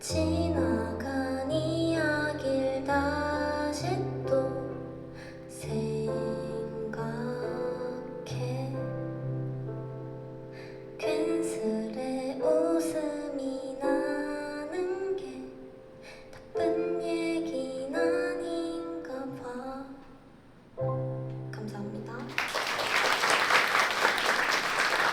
지나